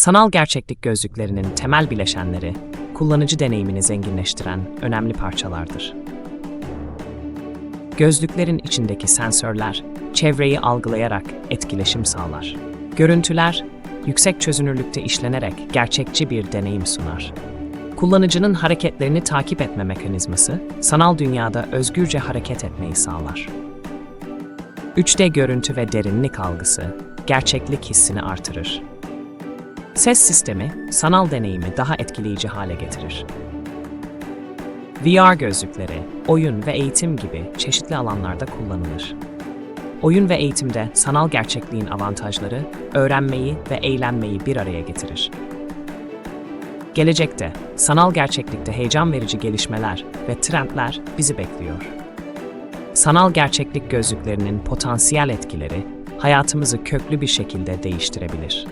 Sanal gerçeklik gözlüklerinin temel bileşenleri, kullanıcı deneyimini zenginleştiren önemli parçalardır. Gözlüklerin içindeki sensörler, çevreyi algılayarak etkileşim sağlar. Görüntüler, yüksek çözünürlükte işlenerek gerçekçi bir deneyim sunar. Kullanıcının hareketlerini takip etme mekanizması, sanal dünyada özgürce hareket etmeyi sağlar. 3D görüntü ve derinlik algısı, gerçeklik hissini artırır. Ses sistemi, sanal deneyimi daha etkileyici hale getirir. VR gözlükleri, oyun ve eğitim gibi çeşitli alanlarda kullanılır. Oyun ve eğitimde sanal gerçekliğin avantajları, öğrenmeyi ve eğlenmeyi bir araya getirir. Gelecekte, sanal gerçeklikte heyecan verici gelişmeler ve trendler bizi bekliyor. Sanal gerçeklik gözlüklerinin potansiyel etkileri hayatımızı köklü bir şekilde değiştirebilir.